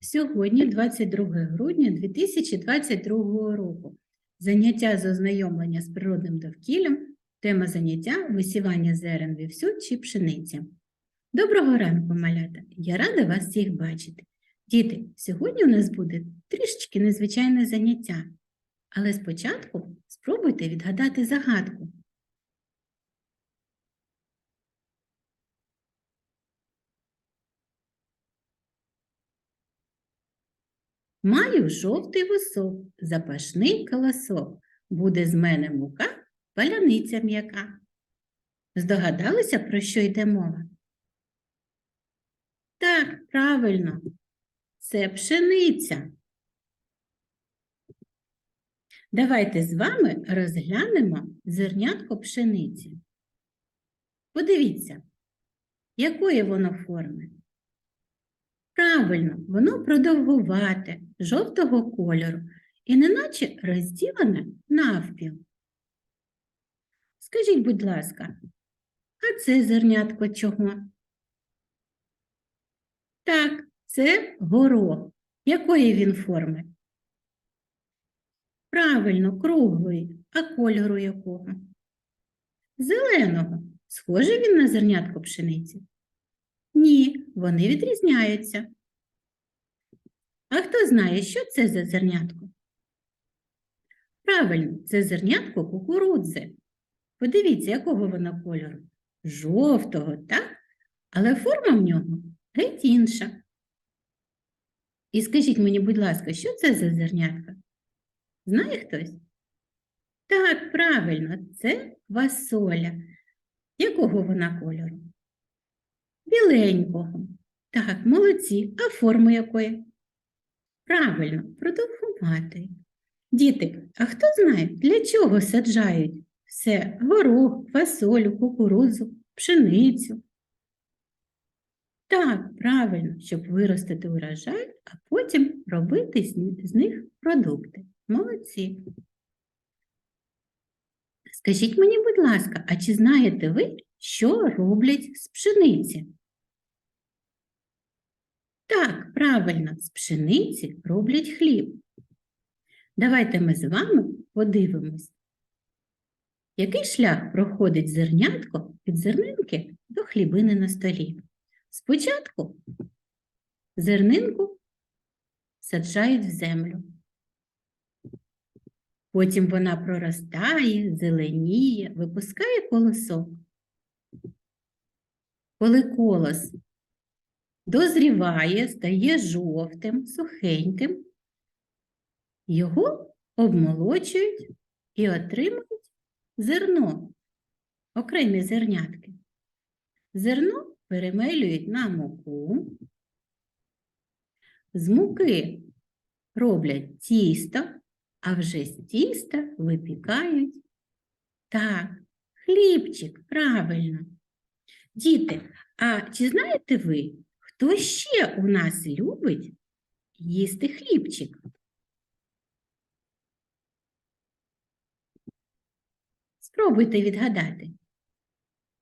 Сьогодні, 22 грудня 2022 року. Заняття з ознайомлення з природним довкіллям. Тема заняття висівання зерен вівсю чи пшениці. Доброго ранку, малята! Я рада вас всіх бачити. Діти, сьогодні у нас буде трішечки незвичайне заняття. Але спочатку спробуйте відгадати загадку. Маю жовтий висок, запашний колосок. Буде з мене мука, паляниця м'яка. Здогадалися, про що йде мова? Так, правильно, це пшениця. Давайте з вами розглянемо зернятко пшениці. Подивіться, якої воно форми. Правильно, воно продовгувате, жовтого кольору і неначе розділене навпіл. Скажіть, будь ласка, а це зернятко чого? Так, це горох. Якої він форми? Правильно, круглої, а кольору якого? Зеленого. Схожий він на зернятко пшениці? Ні, вони відрізняються. А хто знає, що це за зернятко? Правильно, це зернятко кукурудзи. Подивіться, якого воно кольору? Жовтого, так? Але форма в нього геть інша. І скажіть мені, будь ласка, що це за зернятка? Знає хтось? Так, правильно, це квасоля. Якого вона кольору? Біленького. Так, молодці. А форму якої? Правильно, продовгуватої. Діти, а хто знає, для чого саджають все горох, фасолю, кукурудзу, пшеницю? Так, правильно, щоб виростити урожай, а потім робити з них продукти. Молодці. Скажіть мені, будь ласка, а чи знаєте ви, що роблять з пшениці? Так, правильно, з пшениці роблять хліб. Давайте ми з вами подивимось, який шлях проходить зернятко від зернинки до хлібини на столі. Спочатку зернинку саджають в землю. Потім вона проростає, зеленіє, випускає колосок. Коли колос дозріває, стає жовтим, сухеньким, його обмолочують і отримують зерно, окремі зернятки. Зерно перемелюють на муку, з муки роблять тісто, а вже з тіста випікають так, хлібчик, правильно. Діти, а чи знаєте ви, хто ще у нас любить їсти хлібчик? Спробуйте відгадати.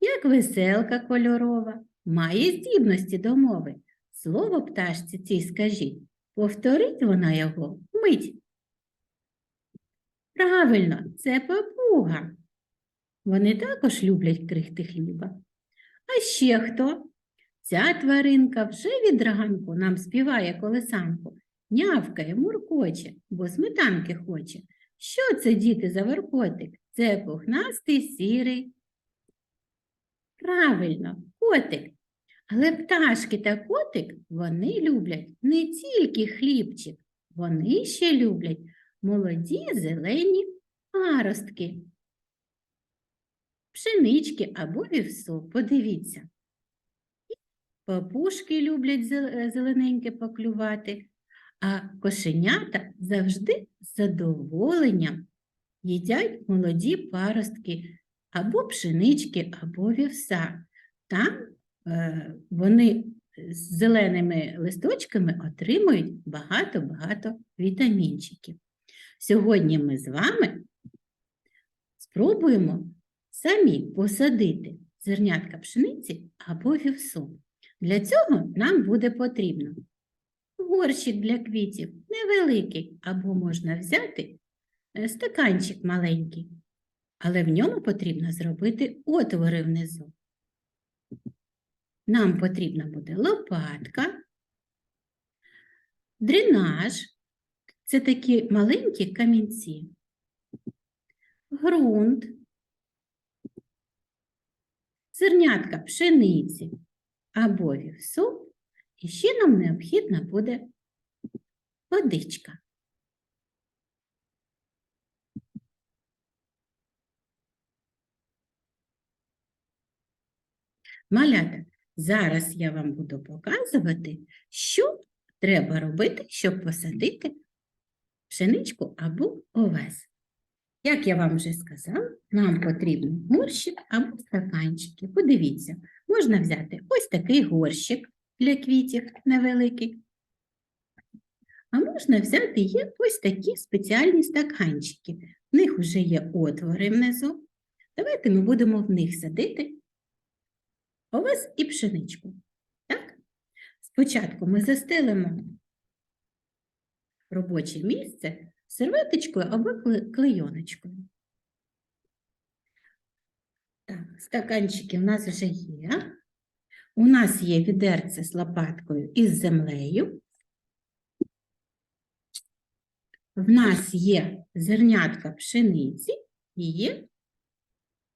Як веселка кольорова, має здібності до мови. Слово пташці цій скажіть, повторить вона його мить. Правильно, це папуга. Вони також люблять крихти хліба. А ще хто? Ця тваринка вже від ранку нам співає колесанку, нявкає, муркоче, бо сметанки хоче. Що це, діти, за веркотик? Це пухнастий сірий. Правильно, котик. Але пташки та котик вони люблять не тільки хлібчик, вони ще люблять молоді зелені паростки, пшенички або вівсу. Подивіться. Папушки люблять е, зелененьке поклювати, а кошенята завжди з задоволенням їдять молоді паростки або пшенички, або вівса. Там е, вони з зеленими листочками отримують багато-багато вітамінчиків. Сьогодні ми з вами спробуємо самі посадити зернятка пшениці або вівсу. Для цього нам буде потрібно горщик для квітів невеликий, або можна взяти е, стаканчик маленький, але в ньому потрібно зробити отвори внизу. Нам потрібна буде лопатка, дренаж. Це такі маленькі камінці, ґрунт, зернятка пшениці або вівсу, і ще нам необхідна буде водичка. Малята, зараз я вам буду показувати, що треба робити, щоб посадити пшеничку або овес. Як я вам вже сказала, нам потрібен горщик або стаканчики. Подивіться, можна взяти ось такий горщик для квітів невеликий. А можна взяти є ось такі спеціальні стаканчики. В них вже є отвори внизу. Давайте ми будемо в них садити овес і пшеничку. Так? Спочатку ми застелимо робоче місце серветочкою або клейоночкою. Так, стаканчики в нас вже є. У нас є відерце з лопаткою і з землею. В нас є зернятка пшениці і є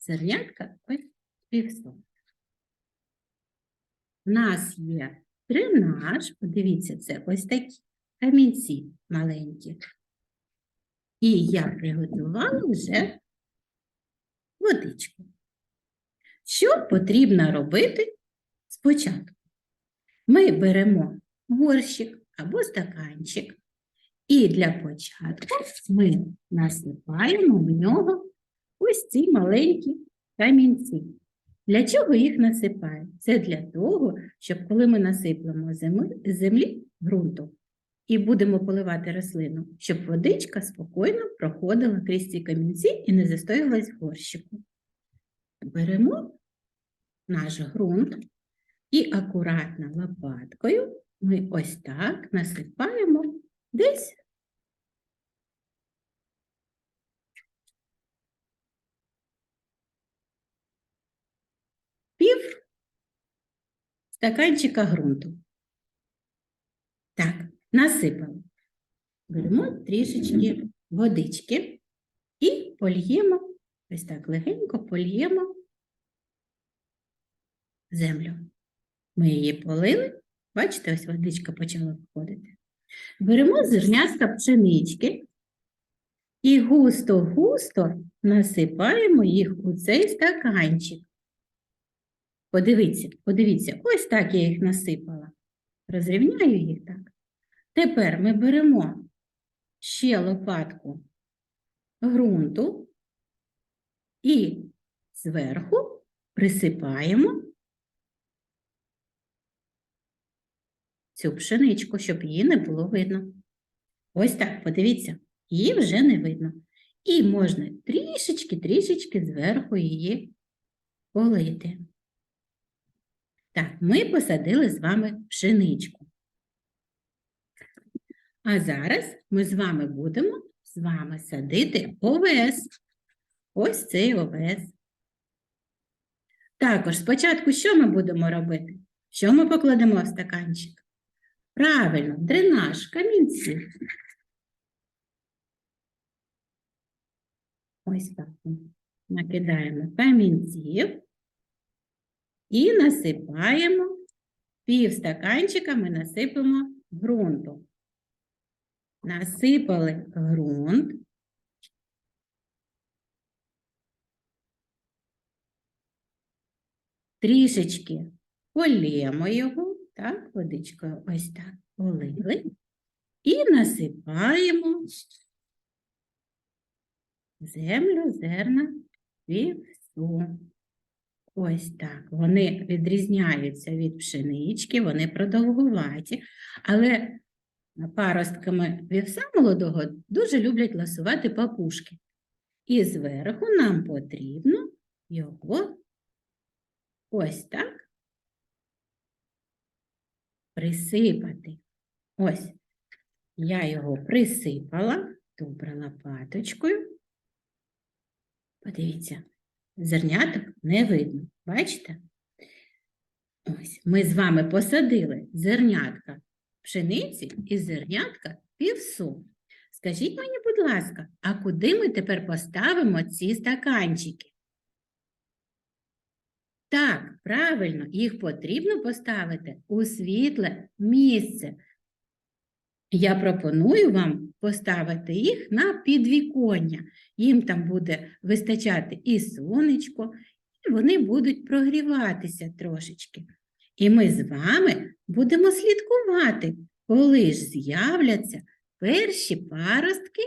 зернятка ось півсо. У нас є дренаж, подивіться, це ось такі камінці маленькі. І я приготувала вже водичку. Що потрібно робити спочатку? Ми беремо горщик або стаканчик, і для початку ми насипаємо в нього ось ці маленькі камінці. Для чого їх насипаємо? Це для того, щоб коли ми насиплемо землі, землі ґрунту і будемо поливати рослину, щоб водичка спокійно проходила крізь ці камінці і не застоювалась в горщику. Беремо наш ґрунт і акуратно лопаткою ми ось так насипаємо десь пів стаканчика ґрунту. Так, насипали. Беремо трішечки водички і польємо, ось так легенько польємо землю. Ми її полили, бачите, ось водичка почала виходити. Беремо зернятка пшенички і густо-густо насипаємо їх у цей стаканчик. Подивіться, подивіться, ось так я їх насипала. Розрівняю їх так. Тепер ми беремо ще лопатку ґрунту і зверху присипаємо цю пшеничку, щоб її не було видно. Ось так, подивіться, її вже не видно. І можна трішечки-трішечки зверху її полити. Так, ми посадили з вами пшеничку. А зараз ми з вами будемо з вами садити овес. Ось цей овес. Також спочатку що ми будемо робити? Що ми покладемо в стаканчик? Правильно, дренаж, камінці. Ось так. Накидаємо камінців і насипаємо пів стаканчика ми насипемо ґрунту. Насипали ґрунт. Трішечки полємо його, так, водичкою ось так полили. І насипаємо землю, зерна, вівсу. Ось так. Вони відрізняються від пшенички, вони продовгуваті, але паростками вівса молодого дуже люблять ласувати папушки. І зверху нам потрібно його ось так присипати. Ось, я його присипала, добре лопаточкою. Подивіться, зерняток не видно. Бачите? Ось, ми з вами посадили зернятка пшениці і зернятка вівсу. Скажіть мені, будь ласка, а куди ми тепер поставимо ці стаканчики? Так, правильно, їх потрібно поставити у світле місце. Я пропоную вам поставити їх на підвіконня. Їм там буде вистачати і сонечко, і вони будуть прогріватися трошечки. І ми з вами будемо слідкувати, коли ж з'являться перші паростки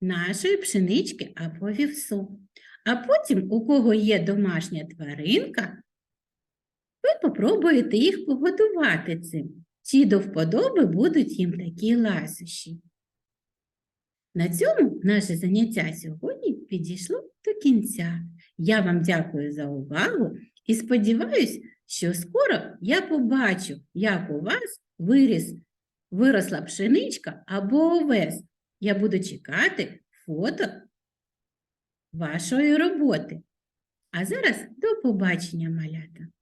нашої пшенички або вівсу. А потім, у кого є домашня тваринка, ви попробуєте їх погодувати цим. Чи до вподоби будуть їм такі ласощі. На цьому наше заняття сьогодні підійшло до кінця. Я вам дякую за увагу і сподіваюся, що скоро я побачу, як у вас виріс, виросла пшеничка або овес. Я буду чекати фото вашої роботи. А зараз до побачення, малята!